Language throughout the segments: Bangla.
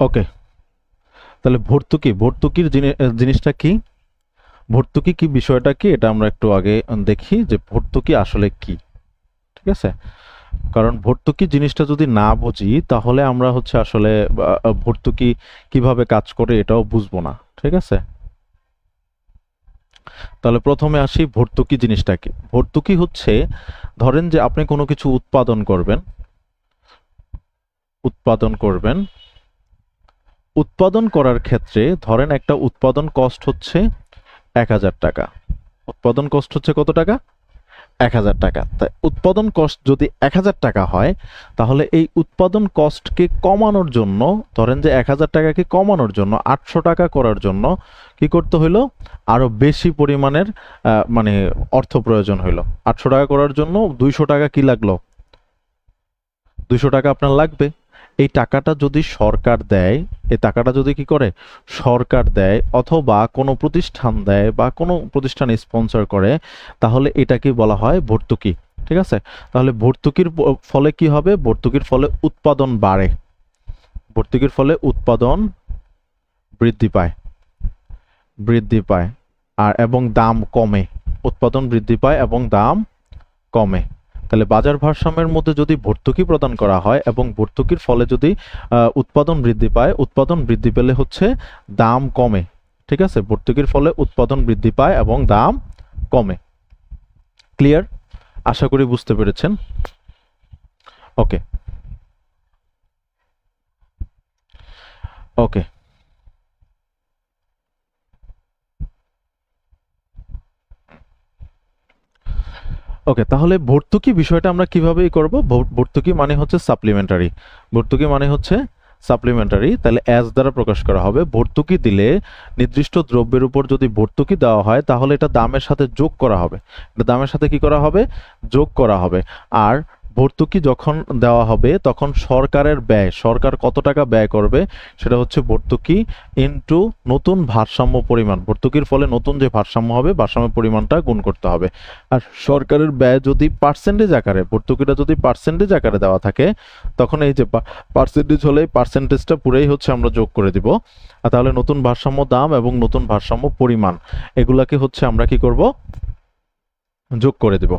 ওকে তাহলে ভর্তুকি, ভর্তুকির জিনিসটা কি? ভর্তুকি কি বিষয়টা কি? এটা আমরা একটু আগে দেখি যে ভর্তুকি আসলে কি। ঠিক আছে? কারণ ভর্তুকি জিনিসটা যদি না বুঝি, তাহলে আমরা হচ্ছে আসলে ভর্তুকি কীভাবে কাজ করে এটাও বুঝব না। ঠিক আছে? তাহলে প্রথমে আসি ভর্তুকি জিনিসটা কি। ভর্তুকি হচ্ছে, ধরেন যে আপনি কোনো কিছু উৎপাদন করবেন উৎপাদন করবেন উৎপাদন করার ক্ষেত্রে ধরেন একটা উৎপাদন কস্ট হচ্ছে এক হাজার টাকা। উৎপাদন কস্ট হচ্ছে কত টাকা? এক হাজার টাকা। তাই উৎপাদন কস্ট যদি এক হাজার টাকা হয়, তাহলে এই উৎপাদন কস্টকে কমানোর জন্য, ধরেন যে এক হাজার টাকাকে কমানোর জন্য, আটশো টাকা করার জন্য কি করতে হইল? আরও বেশি পরিমাণের মানে অর্থ প্রয়োজন হইল। আটশো টাকা করার জন্য দুইশো টাকা কি লাগল? দুইশো টাকা আপনার লাগবে। এই টাকাটা যদি সরকার দেয়, এই টাকাটা যদি কি করে? সরকার দেয় অথবা কোনো প্রতিষ্ঠান দেয় বা কোনো প্রতিষ্ঠান স্পন্সর করে, তাহলে এটাকে বলা হয় ভর্তুকি, ঠিক আছে? তাহলে ভর্তুকির ফলে কি হবে? ভর্তুকির ফলে উৎপাদন বাড়ে। ভর্তুকির ফলে উৎপাদন বৃদ্ধি পায়। বৃদ্ধি পায়। আর, এবং দাম কমে। উৎপাদন বৃদ্ধি পায় এবং দাম কমে। তাহলে বাজার ভারসাম্যের মধ্যে যদি ভর্তুকি প্রদান করা হয় এবং ভর্তুকির ফলে যদি উৎপাদন বৃদ্ধি পায়, উৎপাদন বৃদ্ধি পেলে হচ্ছে দাম কমে, ঠিক আছে? ভর্তুকির ফলে উৎপাদন বৃদ্ধি পায় এবং দাম কমে। ক্লিয়ার আশা করি বুঝতে পেরেছেন। ওকে ওকে ওকে তাহলে ভর্তুকি বিষয়টা আমরা কীভাবে করব? ভর্তুকি মানে হচ্ছে সাপ্লিমেন্টারি ভর্তুকি মানে হচ্ছে সাপ্লিমেন্টারি তাহলে অ্যাজ দ্বারা প্রকাশ করা হবে। ভর্তুকি দিলে নির্দিষ্ট দ্রব্যের উপর যদি ভর্তুকি দেওয়া হয়, তাহলে এটা দামের সাথে যোগ করা হবে। এটা দামের সাথে কি করা হবে? যোগ করা হবে। আর ভর্তুকি যখন দেওয়া হবে, তখন সরকারের ব্যয়, সরকার কত টাকা ব্যয় করবে, সেটা হচ্ছে ভর্তুকি ইনটু নতুন ভারসাম্য পরিমাণ। ভর্তুকির ফলে নতুন যে ভারসাম্য হবে, ভারসাম্য পরিমাণটা গুণ করতে হবে। আর সরকারের ব্যয় যদি পার্সেন্টেজ আকারে, ভর্তুকিটা যদি পার্সেন্টেজ আকারে দেওয়া থাকে, তখন এই যে পার্সেন্টেজ হলে পার্সেন্টেজটা পুরাই হচ্ছে আমরা যোগ করে দিব। আর তাহলে নতুন ভারসাম্য দাম এবং নতুন ভারসাম্য পরিমাণ, এগুলাকে হচ্ছে আমরা কি করব? যোগ করে দিব।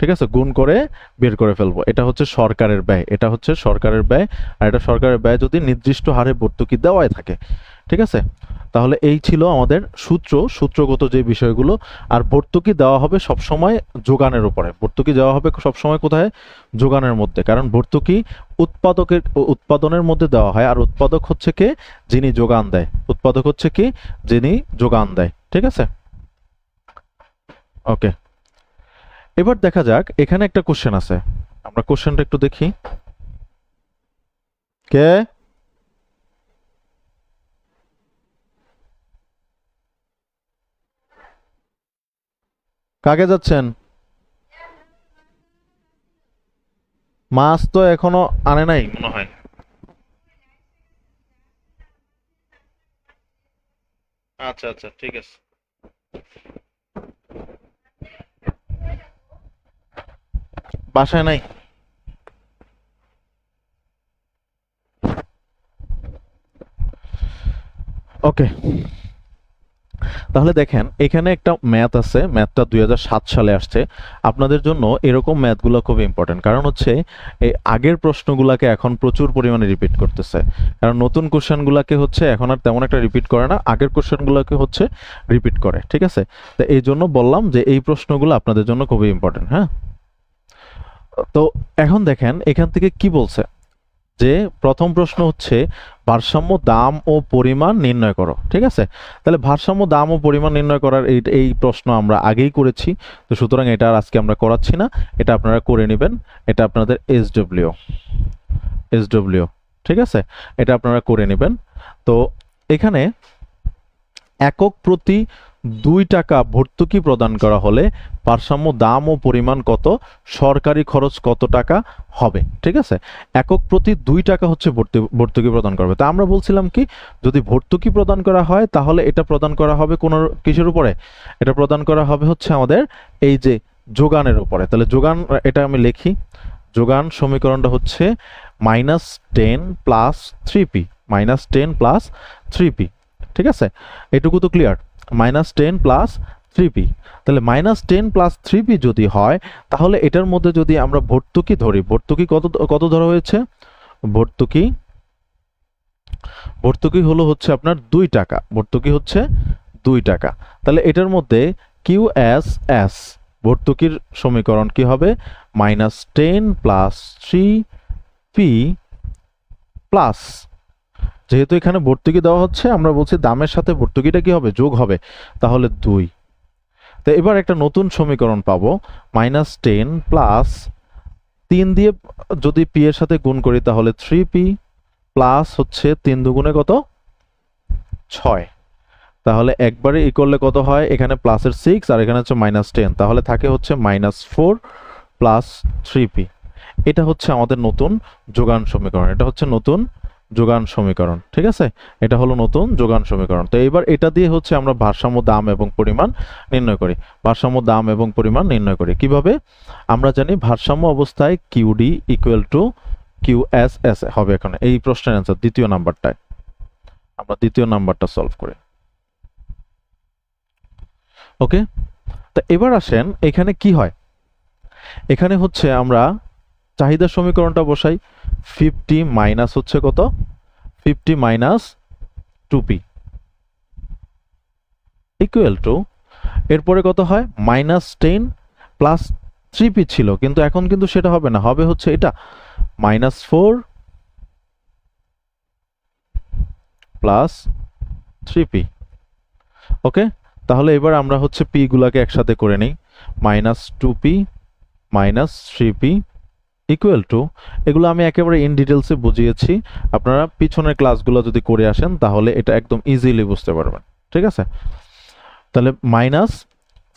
ঠিক আছে? গুণ করে বের করে ফেলব। এটা হচ্ছে সরকারের ব্যয়, এটা হচ্ছে সরকারের ব্যয়, আর এটা সরকারের ব্যয় যদি নির্দিষ্ট হারে ভর্তুকি দেওয়াই থাকে, ঠিক আছে? তাহলে এই ছিল আমাদের সূত্র, সূত্রগত যে বিষয়গুলো, আর ভর্তুকি দেওয়া হবে সবসময় যোগানের উপরে। ভর্তুকি দেওয়া হবে সবসময় কোথায়? যোগানের মধ্যে। কারণ ভর্তুকি উৎপাদকের, উৎপাদনের মধ্যে দেওয়া হয়, আর উৎপাদক হচ্ছে কে? যিনি যোগান দেয়। উৎপাদক হচ্ছে কি? যিনি যোগান দেয়, ঠিক আছে? ওকে। এবার দেখা যাক, এখানে একটা কোশ্চেন আছে। আমরা কোশ্চেনটা একটু দেখি। কে? কাকে যাচ্ছেন? মাছ তো এখনও আনে নাই, মনে হয়। আচ্ছা আচ্ছা ঠিক আছে। বাসায় নাই? ওকে তাহলে দেখেন, এখানে একটা ম্যাথ আছে ম্যাথটা দুই হাজার সাত সালে আসছে। আপনাদের জন্য এরকম ম্যাথগুলো খুব ইম্পর্টেন্ট কারণ হচ্ছে, এই আগের প্রশ্নগুলোকে এখন প্রচুর পরিমাণে রিপিট করতেছে। কারণ নতুন কোশ্চেনগুলোকে হচ্ছে এখন আর তেমন একটা রিপিট করে না, আগের কোশ্চেনগুলোকে হচ্ছে রিপিট করে, ঠিক আছে? তো এই জন্য বললাম যে এই প্রশ্নগুলো আপনাদের জন্য খুবই ইম্পর্টেন্ট হ্যাঁ? তো এখন দেখেন, এখান থেকে কি বলছে? যে প্রথম প্রশ্ন হচ্ছে, ভারসাম্য, দাম ও পরিমাণ নির্ণয় করো, ঠিক আছে? তাহলে ভারসাম্য, দাম ও পরিমাণ নির্ণয় করার এই এই প্রশ্ন আমরা আগেই করেছি, তো সুতরাং এটা আর আজকে আমরা করাচ্ছি না, এটা আপনারা করে নেবেন, এটা আপনাদের এস ডব্লিউ এস ডব্লিউ ঠিক আছে? এটা আপনারা করে নেবেন। তো এখানে একক প্রতি দুই টাকা ভর্তুকি প্রদান করা হলে ভারসাম্য দাম ও পরিমাণ কত, সরকারি খরচ কত টাকা হবে, ঠিক আছে? একক প্রতি দুই টাকা হচ্ছে ভর্তি- ভর্তুকি প্রদান করবে। তা আমরা বলছিলাম কি, যদি ভর্তুকি প্রদান করা হয়, তাহলে এটা প্রদান করা হবে কোন কিসের উপরে? এটা প্রদান করা হবে হচ্ছে আমাদের এই যে যোগানের উপরে। তাহলে যোগান, এটা আমি লিখি। যোগান সমীকরণটা হচ্ছে minus ten plus three P, minus ten plus three P, ঠিক আছে? এটুকু তো clear? Minus ten plus three P. তাহলে minus ten plus three P যদি হয়, তাহলে এটার মধ্যে যদি আমরা ভর্তুকি ধরি, ভর্তুকি কত কত ধরা হয়েছে? ভর্তুকি ভর্তুকি হলো হচ্ছে আপনার দুই টাকা। ভর্তুকি হচ্ছে দুই টাকা। তাহলে এটার মধ্যে কিউ এস এস, ভর্তুকির সমীকরণ কি হবে? Minus ten plus three P plus যেহেতু এখানে ভর্তুকি দেওয়া হচ্ছে, আমরা বলছি দামের সাথে ভর্তুকিটা কি হবে? যোগ হবে। তাহলে দুই। তো এবার একটা নতুন সমীকরণ পাবো। মাইনাস টেন প্লাস তিন দিয়ে যদি পি এর সাথে গুণ করি, তাহলে থ্রি পি প্লাস হচ্ছে তিন দুগুণে কত? ছয়। তাহলে একবারে ই করলে কত হয়? এখানে প্লাসের সিক্স আর এখানে হচ্ছে মাইনাস টেন তাহলে থাকে হচ্ছে minus four plus three P এটা হচ্ছে আমাদের নতুন যোগান সমীকরণ। এটা হচ্ছে নতুন যোগান সমীকরণ, ঠিক আছে? এটা হলো নতুন যোগান সমীকরণ। তো এবার এটা দিয়ে হচ্ছে আমরা ভারসাম্য দাম এবং পরিমাণ নির্ণয় করি। ভারসাম্য দাম এবং পরিমাণ নির্ণয় করি। কীভাবে? আমরা জানি ভারসাম্য অবস্থায় QD equal to Q S S হবে এখানে। এই প্রশ্নের অ্যান্সার দ্বিতীয় নাম্বারটায়। আমরা দ্বিতীয় নাম্বারটা সলভ করি। ওকে তা এবার আসেন, এখানে কি হয়? এখানে হচ্ছে আমরা চাহিদা সমীকরণটা বসাই। ফিফটি মাইনাস হচ্ছে কত? Fifty minus two P. Equal to এরপরে কত হয়? Minus ten plus three P ছিল, কিন্তু এখন কিন্তু সেটা হবে না। হবে হচ্ছে এটা, minus four plus three P. Okay? তাহলে এবার আমরা হচ্ছে পি গুলাকে একসাথে করে নিই। Minus two P, minus three P equal to এগুলো আমি একেবারে ইন ডিটেলসে বুঝিয়েছি। আপনারা পিছনের ক্লাসগুলো যদি করে আসেন, তাহলে এটা একদম ইজিলি বুঝতে পারবেন। ঠিক আছে? তাহলে মাইনাস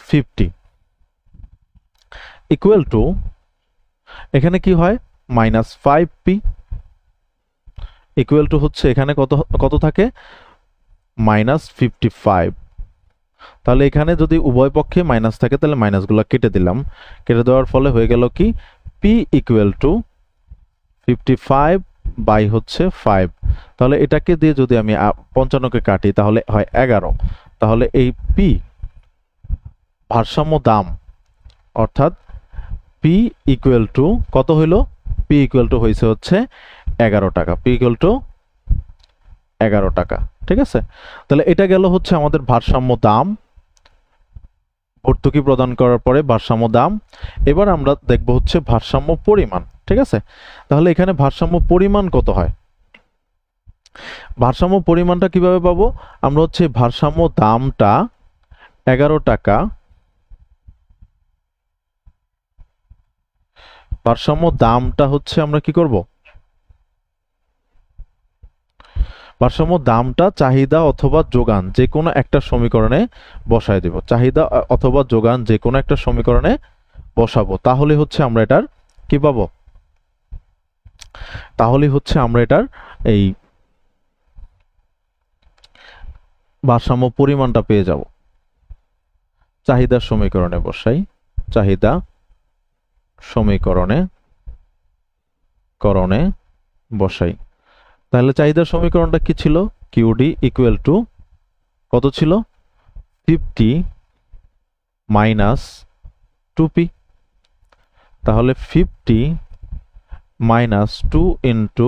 ফিফটি ইকুয়াল টু এখানে কি হয়? Minus five P equal to হচ্ছে এখানে কত কত থাকে? মাইনাস ফিফটি ফাইভ তাহলে এখানে যদি উভয় পক্ষে মাইনাস থাকে, তাহলে মাইনাসগুলো কেটে দিলাম। কেটে দেওয়ার ফলে হয়ে গেল কি? P equal to fifty five by হচ্ছে ফাইভ তাহলে এটাকে দিয়ে যদি আমি পঞ্চান্নকে কাটি, তাহলে হয় এগারো। তাহলে এই পি ভারসাম্য দাম, অর্থাৎ পি ইকুয়াল টু কত হইল? পি ইকুয়াল টু হয়েছে হচ্ছে এগারো টাকা। পি ইকুয়াল টু এগারো টাকা। ঠিক আছে? তাহলে এটা গেল হচ্ছে আমাদের ভারসাম্য দাম ভর্তুকি প্রদান করার পরে ভারসাম্য দাম। এবার আমরা দেখব হচ্ছে ভারসাম্য পরিমাণ, ঠিক আছে? তাহলে এখানে ভারসাম্য পরিমাণ কত হয়? ভারসাম্য পরিমাণটা কীভাবে পাবো? আমরা হচ্ছে ভারসাম্য দামটা এগারো টাকা, ভারসাম্য দামটা হচ্ছে আমরা কি করব? ভারসাম্য, দামটা, চাহিদা অথবা যোগান যে কোনো একটা সমীকরণে বসায় দেব। চাহিদা অথবা যোগান যে কোনো একটা সমীকরণে বসাবো। তাহলে হচ্ছে আমরা এটার কি পাবো? তাহলে হচ্ছে আমরা এটার এই ভারসাম্য পরিমাণটা পেয়ে যাব। চাহিদার সমীকরণে বসাই। চাহিদা সমীকরণে, করণে বসাই। তাহলে চাহিদার সমীকরণটা কি ছিল? কিউডি ইকুয়াল টু কত ছিল? ফিফটি মাইনাস টু পি তাহলে fifty minus two into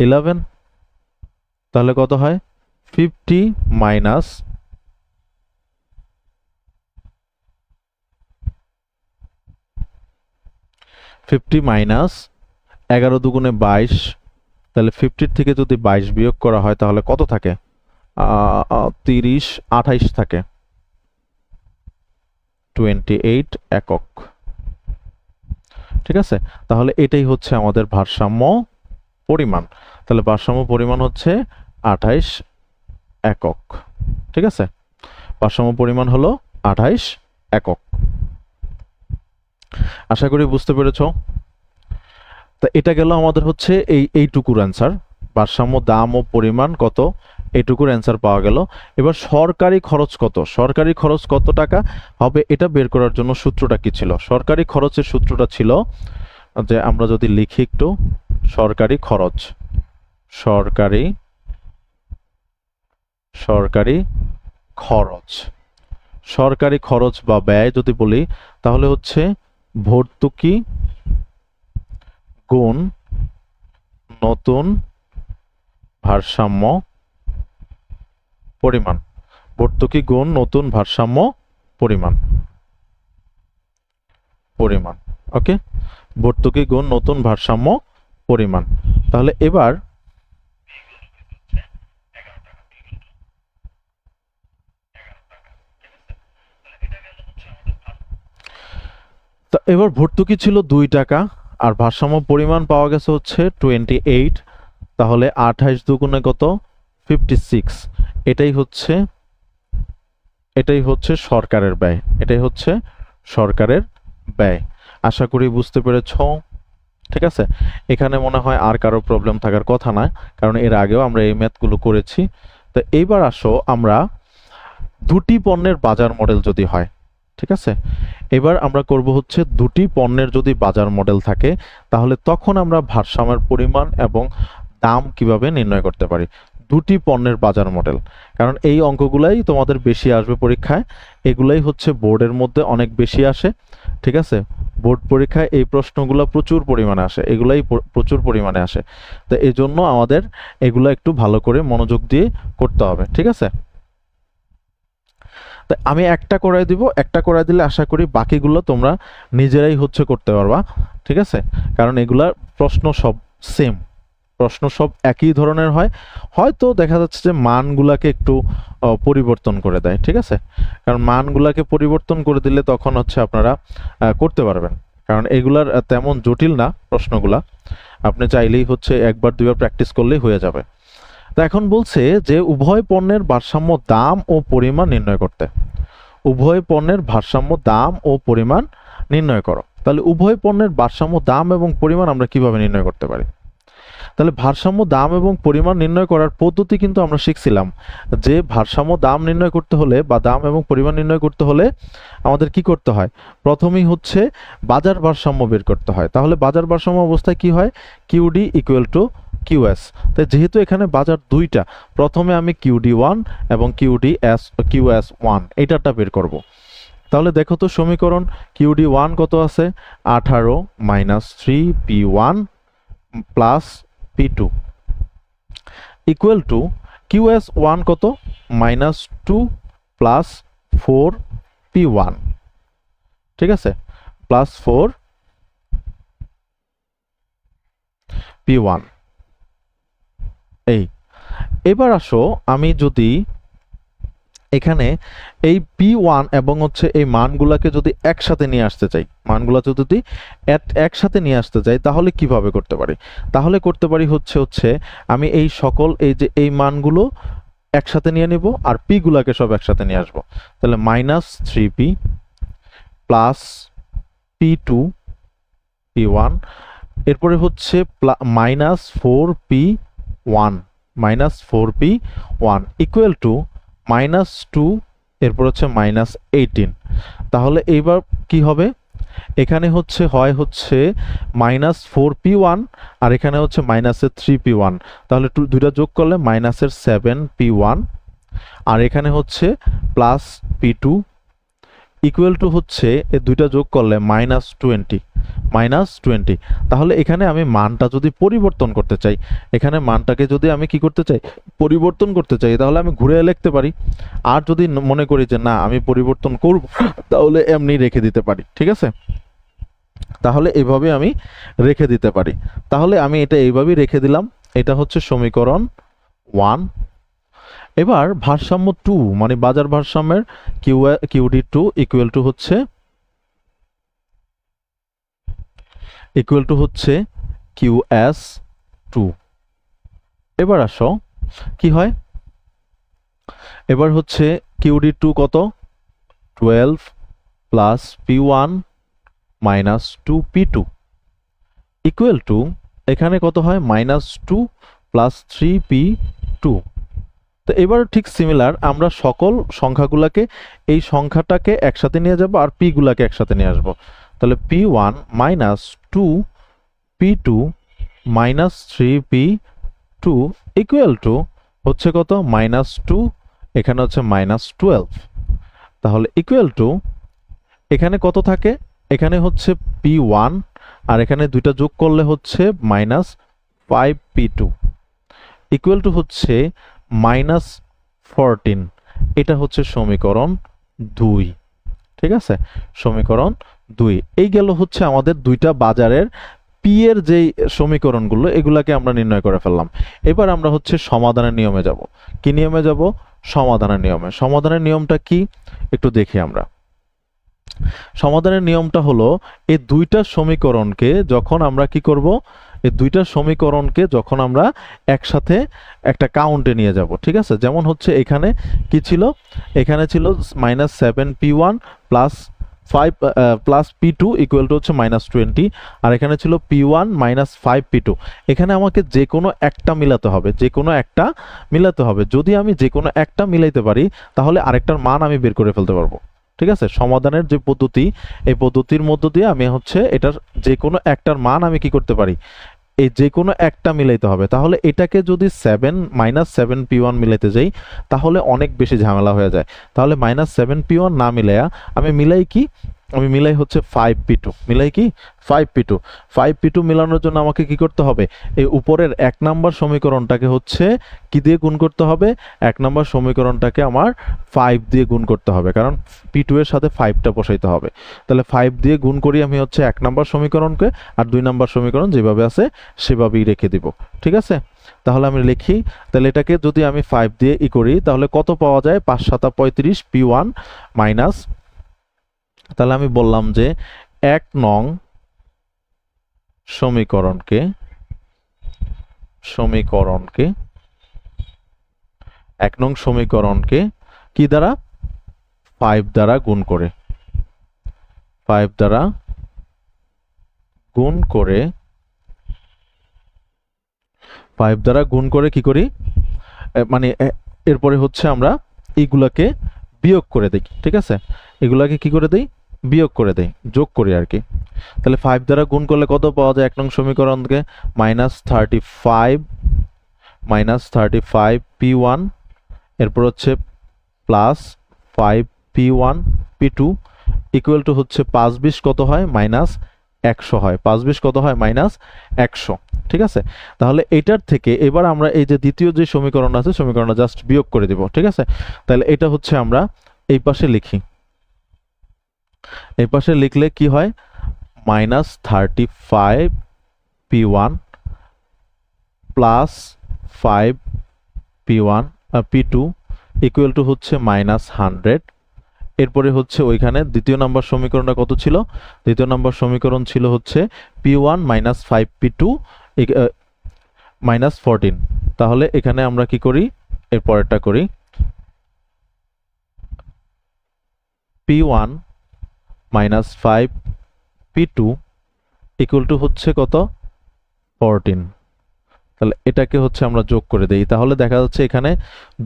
eleven তাহলে কত হয়? ফিফটি মাইনাস ফিফটি মাইনাস এগারো দুগুণে বাইশ তাহলে ফিফটির থেকে যদি বাইশ বিয়োগ করা হয়, তাহলে কত থাকে? তিরিশ, আঠাইশ থাকে। টোয়েন্টি এইট একক। ঠিক আছে? তাহলে এটাই হচ্ছে আমাদের ভারসাম্য পরিমাণ। তাহলে ভারসাম্য পরিমাণ হচ্ছে আঠাইশ একক। ঠিক আছে? ভারসাম্য পরিমাণ হলো আঠাইশ একক। আশা করি বুঝতে পেরেছ? তা এটা গেল আমাদের হচ্ছে এই, এইটুকুর অ্যান্সার ভারসাম্য, দাম ও পরিমাণ কত? এইটুকুর অ্যান্সার পাওয়া গেল। এবার সরকারি খরচ কত? সরকারি খরচ কত টাকা? হবে এটা বের করার জন্য সূত্রটা কি ছিল? সরকারি খরচের সূত্রটা ছিল যে আমরা যদি লিখি একটু, সরকারি খরচ। সরকারি সরকারি খরচ। সরকারি খরচ বা ব্যয় যদি বলি, তাহলে হচ্ছে ভর্তুকি গুণ, নতুন ভারসাম্য, পরিমাণ। ভর্তুকি গুণ, নতুন ভারসাম্য, পরিমাণ। পরিমাণ, ওকে? ভর্তুকি গুণ, নতুন ভারসাম্য, পরিমাণ। তাহলে এবার এবার ভর্তুকি ছিল দুই টাকা। আর ভারসাম্য পরিমাণ পাওয়া গেছে হচ্ছে টোয়েন্টি এইট তাহলে আঠাইশ দুগুণে কত? ফিফটি সিক্স এটাই হচ্ছে এটাই হচ্ছে সরকারের ব্যয়। এটাই হচ্ছে সরকারের ব্যয়। আশা করি বুঝতে পেরেছ। ঠিক আছে? এখানে মনে হয় আর কারও প্রবলেম থাকার কথা না, কারণ এর আগেও আমরা এই ম্যাথগুলো করেছি। তো এইবার আসো আমরা দুটি পণ্যের বাজার মডেল যদি হয়। ঠিক আছে? এবার আমরা করব হচ্ছে দুটি পণ্যের যদি বাজার মডেল থাকে, তাহলে তখন আমরা ভারসাম্যের পরিমাণ এবং দাম কীভাবে নির্ণয় করতে পারি? দুটি পণ্যের বাজার মডেল। কারণ এই অঙ্কগুলাই তোমাদের বেশি আসবে পরীক্ষায়, এগুলাই হচ্ছে বোর্ডের মধ্যে অনেক বেশি আসে, ঠিক আছে? বোর্ড পরীক্ষায় এই প্রশ্নগুলো প্রচুর পরিমাণে আসে, এগুলাই প্রচুর পরিমাণে আসে। তো এই জন্য আমাদের এগুলো একটু ভালো করে মনোযোগ দিয়ে করতে হবে, ঠিক আছে? তাই আমি একটা করাই দিব, একটা করাই দিলে আশা করি বাকিগুলো তোমরা নিজেরাই হচ্ছে করতে পারবা, ঠিক আছে? কারণ এগুলার প্রশ্ন সব সেম প্রশ্ন সব একই ধরনের হয়। হয়তো দেখা যাচ্ছে যে মানগুলাকে একটু পরিবর্তন করে দেয়, ঠিক আছে? কারণ মানগুলাকে পরিবর্তন করে দিলে তখন হচ্ছে আপনারা করতে পারবেন। কারণ এগুলার তেমন জটিল না প্রশ্নগুলা। আপনি চাইলেই হচ্ছে একবার দুইবার প্র্যাকটিস করলেই হয়ে যাবে। তো এখন বলছে যে উভয় পণ্যের ভারসাম্য দাম ও পরিমাণ নির্ণয় করতে। উভয় পণ্যের ভারসাম্য দাম ও পরিমাণ নির্ণয় করো। তাহলে উভয় পণ্যের ভারসাম্য দাম এবং পরিমাণ আমরা কীভাবে নির্ণয় করতে পারি? তাহলে ভারসাম্য দাম এবং পরিমাণ নির্ণয় করার পদ্ধতি কিন্তু আমরা শিখছিলাম যে ভারসাম্য দাম নির্ণয় করতে হলে বা দাম এবং পরিমাণ নির্ণয় করতে হলে আমাদের কি করতে হয়? প্রথমেই হচ্ছে বাজার ভারসাম্য বের করতে হয়। তাহলে বাজার ভারসাম্য অবস্থায় কি হয়? কিউডি ইকুয়াল টু কিউএস তো যেহেতু এখানে বাজার দুইটা, প্রথমে আমি কিউডি ওয়ান এবং কিউডি এস কিউএস ওয়ান এইটাটা বের করব। তাহলে দেখো তো সমীকরণ কিউডি ওয়ান কত আছে? আঠারো minus three P one plus P two. Equal to QS one কত? Minus two plus four P one. ঠিক আছে? Plus four P one. এই। এবার আসো আমি যদি এখানে এই পি ওয়ান এবং হচ্ছে এই মানগুলাকে যদি একসাথে নিয়ে আসতে চাই মানগুলাকে যদি এক- একসাথে নিয়ে আসতে চাই, তাহলে কীভাবে করতে পারি? তাহলে করতে পারি হচ্ছে হচ্ছে আমি এই সকল, এই যে এই মানগুলো একসাথে নিয়ে নিব আর পি গুলাকে সব একসাথে নিয়ে আসব। তাহলে minus three P plus P two, P one, এরপরে হচ্ছে minus four P one minus four P one equal to minus two এরপর হচ্ছে মাইনাস এইটিন তাহলে এইবার কি হবে? এখানে হচ্ছে, হয় হচ্ছে মাইনাস ফোর পি ওয়ান আর এখানে হচ্ছে মাইনাসের থ্রি পি ওয়ান তাহলে দুইটা যোগ করলে মাইনাসের সেভেন পি ওয়ান আর এখানে হচ্ছে plus P two equal to হচ্ছে এ দুইটা যোগ করলে মাইনাস টোয়েন্টি মাইনাস টোয়েন্টি তাহলে এখানে আমি মানটা যদি পরিবর্তন করতে চাই, এখানে মানটাকে যদি আমি কি করতে চাই, পরিবর্তন করতে চাই, তাহলে আমি ঘুরে লিখতে পারি। আর যদি মনে করি যে না, আমি পরিবর্তন করব, তাহলে এমনি রেখে দিতে পারি, ঠিক আছে? তাহলে এভাবে আমি রেখে দিতে পারি। তাহলে আমি এটা এইভাবেই রেখে দিলাম। এটা হচ্ছে সমীকরণ ওয়ান এবার ভারসাম্য টু মানে বাজার ভারসাম্যের Q QD two equal to হচ্ছে ইকুয়াল টু হচ্ছে কিউ এস টু এবার আসো, কি হয়? এবার হচ্ছে কিউডি টু কত? Twelve plus P one minus two P two equal to এখানে কত হয়? Minus two plus three P two তো এবার ঠিক সিমিলার আমরা সকল সংখ্যাগুলোকে এই সংখ্যাটাকে একসাথে নিয়ে যাব আর পি গুলাকে একসাথে নিয়ে আসব। তাহলে P one minus two P two minus three P two equal to হচ্ছে কত? মাইনাস টু এখানে হচ্ছে মাইনাস টুয়েলভ তাহলে ইকুয়াল টু এখানে কত থাকে? এখানে হচ্ছে পি ওয়ান আর এখানে দুইটা যোগ করলে হচ্ছে minus five P two equal to হচ্ছে মাইনাস ফোরটিন। এটা হচ্ছে সমীকরণ দুই। ঠিক আছে? সমীকরণ দুই। এই গেল হচ্ছে আমাদের দুইটা বাজারের পি এর যেই সমীকরণগুলো, এগুলাকে আমরা নির্ণয় করে ফেললাম। এবার আমরা হচ্ছে সমাধানের নিয়মে যাব। কি নিয়মে যাব? সমাধানের নিয়মে। সমাধানের নিয়মটা কি? একটু দেখি আমরা। সমাধানের নিয়মটা হলো, এই দুইটা সমীকরণকে যখন আমরা কি করব? এই দুইটা সমীকরণকে যখন আমরা একসাথে একটা কাউন্টে নিয়ে যাব, ঠিক আছে? যেমন হচ্ছে এখানে কি ছিল? এখানে ছিল minus seven P one plus five plus P two equal to হচ্ছে মাইনাস টোয়েন্টি আর এখানে ছিল P one minus five P two এখানে আমাকে যে কোনো একটা মিলাতে হবে যে কোনো একটা মিলাতে হবে। যদি আমি যে কোনো একটা মিলাইতে পারি, তাহলে আরেকটার মান আমি বের করে ফেলতে পারব। ঠিক আছে? সমাধানের যে পদ্ধতি, এই পদ্ধতির মধ্য দিয়ে আমি হচ্ছে এটার যে কোনো একটার মান আমি কি করতে পারি? এই যে কোনো একটা মিলাইতে হবে। তাহলে এটাকে যদি seven minus seven P one মিলাইতে যাই, তাহলে অনেক বেশি ঝামেলা হয়ে যায়। তাহলে মাইনাস সেভেন পি ওয়ান না মিলাইয়া আমি মিলাই কি? আমি মিলাই হচ্ছে ফাইভ পি টু মিলাই কি? Five P two five P two মিলানোর জন্য আমাকে কি করতে হবে? এই উপরের এক নাম্বার সমীকরণটাকে হচ্ছে কি দিয়ে গুণ করতে হবে? এক নাম্বার সমীকরণটাকে আমার ফাইভ দিয়ে গুণ করতে হবে, কারণ পি টু এর সাথে ফাইভটা বসাইতে হবে। তাহলে ফাইভ দিয়ে গুণ করি আমি হচ্ছে এক নাম্বার সমীকরণকে, আর দুই নাম্বার সমীকরণ যেভাবে আছে সেভাবেই রেখে দিব। ঠিক আছে? তাহলে আমি লিখি, তাহলে এটাকে যদি আমি ফাইভ দিয়ে ই করি, তাহলে কত পাওয়া যায়? পাঁচ সাতা পঁয়ত্রিশ পি ওয়ান মাইনাস তাহলে আমি বললাম যে এক নং সমীকরণকে সমীকরণকে, এক নং সমীকরণকে কি দ্বারা? ফাইভ দ্বারা গুণ করে। ফাইভ দ্বারা গুণ করে ফাইভ দ্বারা গুণ করে কি করি? মানে এরপরে হচ্ছে আমরা এইগুলাকে বিয়োগ করে দিই ঠিক আছে? এগুলাকে কি করে দিই? বিয়োগ করে দেই যোগ করি আর কি। তাহলে ফাইভ দ্বারা গুণ করলে কত পাওয়া যায়? এক নং সমীকরণকে minus thirty five minus thirty five P one এরপর হচ্ছে plus five P one P two equal to হচ্ছে পাঁচ বিশ কত হয়? মাইনাস একশো হয়। পাঁচ বিশ কত হয়? মাইনাস একশো। ঠিক আছে? তাহলে এটার থেকে এবার আমরা এই যে দ্বিতীয় যে সমীকরণ আছে, সমীকরণটা জাস্ট বিয়োগ করে দিব। ঠিক আছে? তাহলে এটা হচ্ছে আমরা এই পাশে লিখি। এই পাশে লিখলে কি হয়? Minus thirty five P one plus five P one P two equal to হচ্ছে মাইনাস হান্ড্রেড এরপরে হচ্ছে ওইখানে দ্বিতীয় নম্বর সমীকরণটা কত ছিল? দ্বিতীয় নম্বর সমীকরণ ছিল হচ্ছে P one minus five P two minus fourteen তাহলে এখানে আমরা কি করি? এর পরেরটা করি। P one minus five P two equal to হচ্ছে কত? ফোরটিন তাহলে এটাকে হচ্ছে আমরা যোগ করে দেই। তাহলে দেখা যাচ্ছে এখানে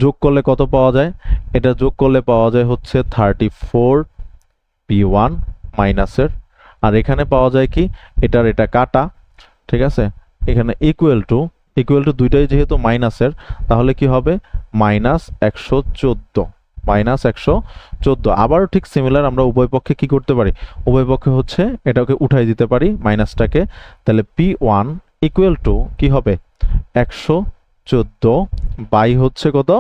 যোগ করলে কত পাওয়া যায়? এটা যোগ করলে পাওয়া যায় হচ্ছে থার্টি ফোর পি ওয়ান মাইনাসের। আর এখানে পাওয়া যায় কি? এটার এটা কাটা, ঠিক আছে? এখানে ইকুয়াল টু ইকুয়াল টু দুইটাই যেহেতু মাইনাসের, তাহলে কি হবে? মাইনাস একশো চোদ্দ। মাইনাস একশো চোদ্দ। আবারও ঠিক সিমিলার আমরা উভয় পক্ষে কি করতে পারি? উভয় পক্ষে হচ্ছে এটাকে উঠাই দিতে পারি মাইনাসটাকে। তাহলে পি ওয়ান ইকুয়াল টু কি হবে? একশো চোদ্দ বাই হচ্ছে কত?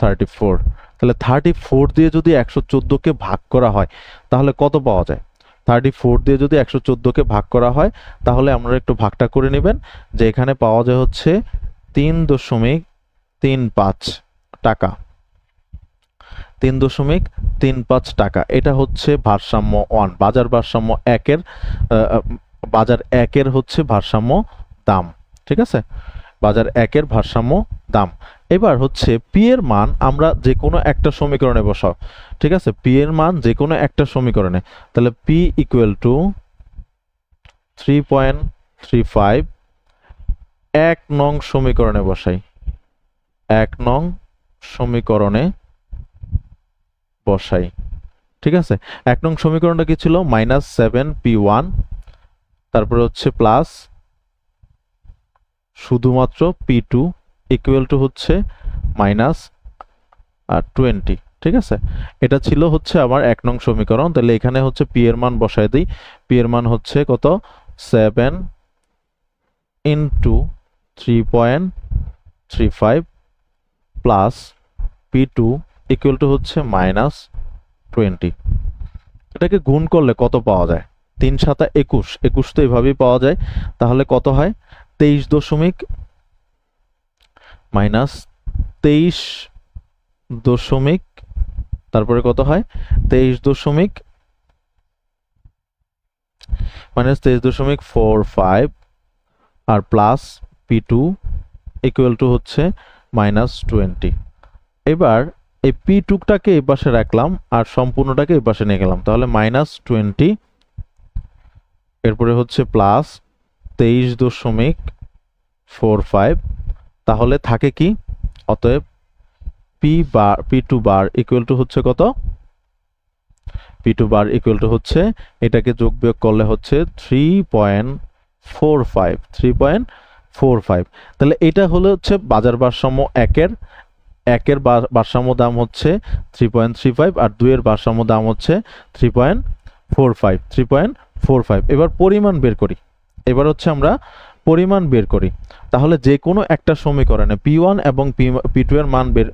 থার্টি ফোর তাহলে থার্টি ফোর দিয়ে যদি একশো চোদ্দোকে ভাগ করা হয়, তাহলে কত পাওয়া যায়? থার্টি ফোর দিয়ে যদি একশো চোদ্দোকে ভাগ করা হয়, তাহলে আমরা একটু ভাগটা করে নেবেন, যে এখানে পাওয়া যায় হচ্ছে তিন দশমিক তিন পাঁচ টাকা। তিন দশমিক তিন পাঁচ টাকা। এটা হচ্ছে ভারসাম্য ওয়ান বাজার ভারসাম্য একের বাজার একের হচ্ছে ভারসাম্য দাম, ঠিক আছে? বাজার একের ভারসাম্য দাম। এবার হচ্ছে পি এর মান আমরা যে কোনো একটা সমীকরণে বসাও, ঠিক আছে? পি এর মান যে কোনো একটা সমীকরণে। তাহলে P equal to three point three five এক নং সমীকরণে বসাই। এক নং সমীকরণে বসাই। ঠিক আছে? এক নং সমীকরণটা কি ছিল? মাইনাস সেভেন পি ওয়ান তারপরে হচ্ছে প্লাস শুধুমাত্র পি টু ইকুয়াল টু হচ্ছে মাইনাস টোয়েন্টি ঠিক আছে? এটা ছিল হচ্ছে আমার এক নং সমীকরণ। তাহলে এখানে হচ্ছে পি এর মান বসায় দিই। পি এর মান হচ্ছে কত? Seven into three point three five plus P two equal to হচ্ছে মাইনাস টোয়েন্টি এটাকে গুণ করলে কত পাওয়া যায়? তিন সাতা একুশ। একুশ তো এভাবেই পাওয়া যায়। তাহলে কত হয়? তেইশ দশমিক মাইনাস তেইশ দশমিক, তারপরে কত হয়? তেইশ দশমিক মাইনাস তেইশ দশমিক four five R plus P two equal to হচ্ছে মাইনাস টোয়েন্টি এবার এই পি টুকটাকে এই পাশে রাখলাম আর সম্পূর্ণটাকে এই পাশে নিয়ে গেলাম। তাহলে মাইনাস টোয়েন্টি এরপরে হচ্ছে প্লাস তেইশ দশমিক ফোর ফাইভ তাহলে থাকে কি? অতএব P bar P two bar equal to হচ্ছে কত? P two bar equal to হচ্ছে এটাকে যোগ বিয়োগ করলে হচ্ছে three point four five three point four five তাহলে এটা হলো হচ্ছে বাজার ভারসাম্য একের একের ভারসাম্য দাম হচ্ছে থ্রি পয়েন্ট থ্রি ফাইভ আর দুইয়ের ভারসাম্য দাম হচ্ছে three point four five three point four five এবার পরিমাণ বের করি। এবার হচ্ছে আমরা পরিমাণ বের করি। তাহলে যে কোনো একটা সমীকরণে পি ওয়ান এবং পি টু এর মান বের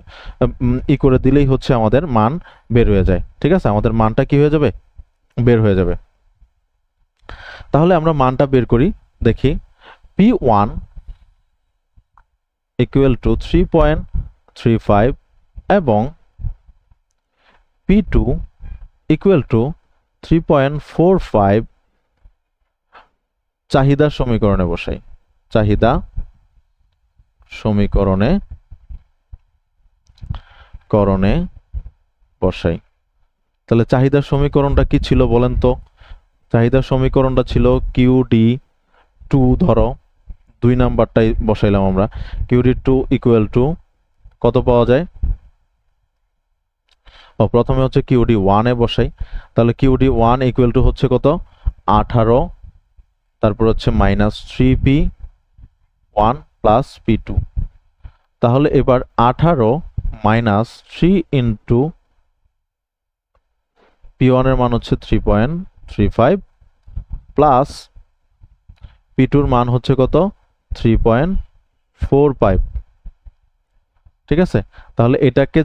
ই করে দিলেই হচ্ছে আমাদের মান বের হয়ে যায়। ঠিক আছে? আমাদের মানটা কি হয়ে যাবে? বের হয়ে যাবে। তাহলে আমরা মানটা বের করি। দেখি, P one equal to three point three five এবং P two equal to three point four five চাহিদা সমীকরণে বসাই। চাহিদা সমীকরণে করণে বসাই। তাহলে চাহিদা সমীকরণটা কি ছিল বলেন তো? চাহিদা সমীকরণটা ছিল কিউ ডি টু ধরো। দুই নাম্বারটাই বসাইলাম আমরা। Q D two equal to কত পাওয়া যায়? ও, প্রথমে হচ্ছে কিউডি ওয়ানে বসাই। তাহলে কিউডি ওয়ান ইকুয়াল টু হচ্ছে কত? আঠারো। তারপর হচ্ছে minus three P one plus P two তাহলে এবার আঠারো মাইনাস থ্রি ইন্টু পি ওয়ানের মান হচ্ছে three point three five plus P টুর মান হচ্ছে কত? থ্রি পয়েন্ট ফোর ফাইভ ঠিক আছে? তাহলে এটাকে